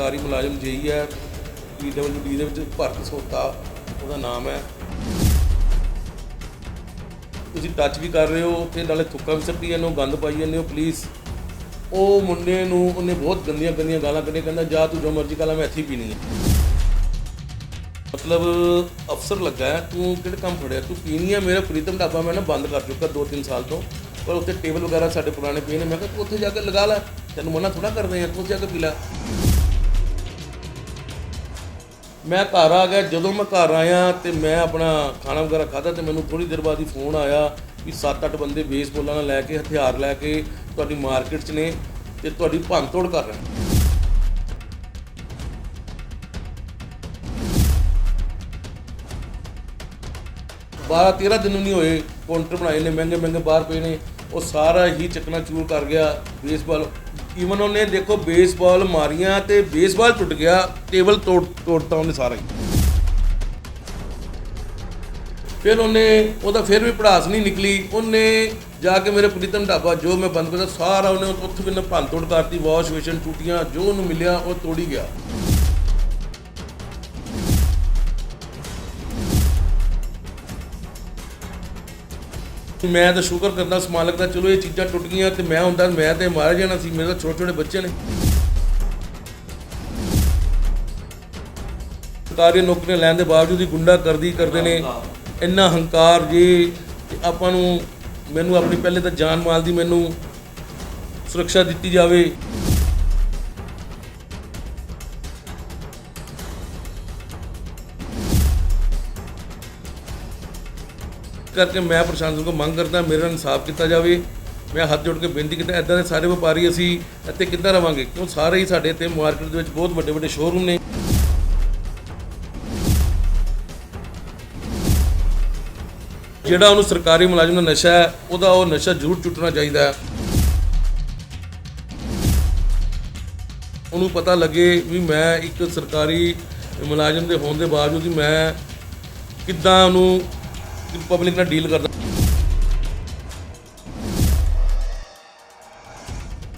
ਸਰਕਾਰੀ ਮੁਲਾਜ਼ਮ ਜੇਈ ਹੈ ਪੀਡਬਲਯੂਡੀ ਦੇ ਵਿੱਚ ਭਰਤ ਸੋਤਾ, ਉਹਦਾ ਨਾਮ ਹੈ। ਤੁਸੀਂ ਟੱਚ ਵੀ ਕਰ ਰਹੇ ਹੋ ਤੇ ਨਾਲੇ ਥੁੱਕਾ ਵੀ ਸੱਟੀ ਜਾਂਦੇ ਹੋ, ਗੰਦ ਪਾਈ ਜਾਂਦੇ ਹੋ ਪਲੀਜ਼ ਉਹ ਮੁੰਡੇ ਨੂੰ, ਉਹਨੇ ਬਹੁਤ ਗੰਦੀਆਂ ਗੰਦੀਆਂ ਗਾਲਾਂ ਕੱਢੀਆਂ, ਕਹਿੰਦਾ, ਜਾ ਤੂੰ ਜੋ ਮਰਜ਼ੀ ਕਾਲਾ ਮੈਂ ਇੱਥੇ ਹੀ ਪੀਣੀ ਹੈ ਮਤਲਬ, ਅਫਸਰ ਲੱਗਾ ਤੂੰ ਕਿਹੜੇ ਕੰਮ ਫੜਿਆ? ਤੂੰ ਪੀਣੀ ਹੈ ਮੇਰਾ ਪ੍ਰੀਤਮ ਢਾਬਾ ਮੈਂ ਨਾ ਬੰਦ ਕਰ ਚੁੱਕਾ 2-3 ਸਾਲ ਤੋਂ। ਪਰ ਉੱਥੇ ਟੇਬਲ ਵਗੈਰਾ ਸਾਡੇ ਪੁਰਾਣੇ ਪਏ ਨੇ। ਮੈਂ ਕਿਹਾ, ਤੂੰ ਉੱਥੇ ਜਾ ਕੇ ਲਗਾ ਲੈ। ਤੈਨੂੰ ਮਨਾ ਥੋੜਾ ਕਰਦੇ ਆ, ਤੂੰ ਉੱਥੇ ਜਾ ਕੇ ਪੀ ਲੈ। ਮੈਂ ਘਰ ਆ ਗਿਆ, ਜਦੋਂ ਮੈਂ ਘਰ ਆਇਆ ਤੇ ਮੈਂ ਆਪਣਾ ਖਾਣਾ ਵਗੈਰਾ ਖਾਧਾ ਤੇ ਮੈਨੂੰ ਥੋੜੀ ਦੇਰ ਬਾਅਦ ਹੀ ਫੋਨ ਆਇਆ ਵੀ 7-8 ਬੰਦੇ ਬੇਸਬਾਲਾਂ ਨਾਲ ਲੈ ਕੇ, ਹਥਿਆਰ ਲੈ ਕੇ ਤੁਹਾਡੀ ਮਾਰਕੀਟ 'ਚ ਨੇ ਤੇ ਤੁਹਾਡੀ ਭੰਨਤੋੜ ਕਰ ਰਹੇ ਨੇ। ਬਾਰਾਂ 13 ਦਿਨ ਨਹੀਂ ਹੋਏ ਕਾਊਂਟਰ ਬਣਾਏ ਨੇ ਮਹਿੰਗੇ ਮਹਿੰਗੇ ਬਾਹਰ ਪਏ ਨੇ, ਉਹ ਸਾਰਾ ਹੀ ਚੱਕਣਾ ਚੂਰ ਕਰ ਗਿਆ ਬੇਸਬਾਲ ਈਵਨ ਉਹਨੇ ਦੇਖੋ ਬੇਸਬਾਲ ਮਾਰੀਆਂ ਤੇ ਬੇਸਬਾਲ ਟੁੱਟ ਗਿਆ ਟੇਬਲ ਤੋੜ ਤੋੜਤਾ ਉਹਨੇ ਸਾਰਾ ਹੀ। ਫਿਰ ਉਹਨੇ, ਉਹਦਾ ਫਿਰ ਵੀ ਪੜਾਸ ਨਹੀਂ ਨਿਕਲੀ। ਉਹਨੇ ਜਾ ਕੇ ਮੇਰੇ ਪ੍ਰੀਤਮ ਢਾਬਾ, ਜੋ ਮੈਂ ਬੰਦ ਕਰਦਾ ਸਾਰਾ ਉਹਨੇ ਉੱਥੇ ਵੀ ਨਾ ਭੰਨ ਤੋੜ ਕਰਤੀ, ਵਾਸ਼ ਵੇਸ਼ਨ ਟੂਟੀਆਂ, ਜੋ ਉਹਨੂੰ ਮਿਲਿਆ, ਉਹ ਤੋੜੀ ਗਿਆ। ਮੈਂ ਤਾਂ ਸ਼ੁਕਰ ਕਰਦਾ ਉਸ ਮਾਲਕ ਦਾ ਚਲੋ ਇਹ ਚੀਜ਼ਾਂ ਟੁੱਟ ਗਈਆਂ ਤੇ ਮੈਂ ਹੁੰਦਾ ਮੈਂ ਤੇ ਮਾਰ ਜਾਣਾ ਸੀ ਮੇਰੇ ਤਾਂ ਛੋਟੇ ਛੋਟੇ ਬੱਚੇ ਨੇ। ਸਰਕਾਰੀ ਨੌਕਰੀਆਂ ਲੈਣ ਦੇ ਬਾਵਜੂਦ ਹੀ ਗੁੰਡਾ ਕਰਦੀ ਕਰਦੇ ਨੇ ਇੰਨਾ ਹੰਕਾਰ ਜੀ ਆਪਾਂ ਨੂੰ ਮੈਨੂੰ ਆਪਣੀ ਪਹਿਲੇ ਤਾਂ ਜਾਨ ਮਾਲ ਦੀ ਮੈਨੂੰ ਸੁਰੱਖਿਆ ਦਿੱਤੀ ਜਾਵੇ। ਕਰਕੇ ਮੈਂ ਪ੍ਰਸ਼ਾਸਨ ਕੋਲ ਮੰਗ ਕਰਦਾ ਮੇਰਾ ਇਨਸਾਫ ਕੀਤਾ ਜਾਵੇ। ਮੈਂ ਹੱਥ ਜੋੜ ਕੇ ਬੇਨਤੀ ਕੀਤਾ ਇਦਾਂ ਦੇ ਸਾਰੇ ਵਪਾਰੀ ਅਸੀਂ ਇੱਥੇ ਕਿੱਦਾਂ ਰਵਾਂਗੇ? ਕਿਉਂ ਸਾਰੇ ਹੀ ਸਾਡੇ ਇੱਥੇ ਮਾਰਕੀਟ ਦੇ ਵਿੱਚ ਬਹੁਤ ਵੱਡੇ ਵੱਡੇ ਸ਼ੋਰੂਮ ਨੇ। ਜਿਹੜਾ ਉਹਨੂੰ ਸਰਕਾਰੀ ਮੁਲਾਜ਼ਮ ਦਾ ਨਸ਼ਾ ਹੈ, ਉਹਦਾ ਉਹ ਨਸ਼ਾ ਜ਼ਰੂਰ ਛੁੱਟਣਾ ਚਾਹੀਦਾ ਹੈ। ਉਹਨੂੰ ਪਤਾ ਲੱਗੇ ਵੀ ਮੈਂ ਇੱਕ ਸਰਕਾਰੀ ਮੁਲਾਜ਼ਮ ਦੇ ਹੋਣ ਦੇ ਬਾਵਜੂਦ ਵੀ ਮੈਂ ਕਿੱਦਾਂ ਉਹਨੂੰ ਪਬਲਿਕ ਨਾਲ ਡੀਲ ਕਰਦਾ।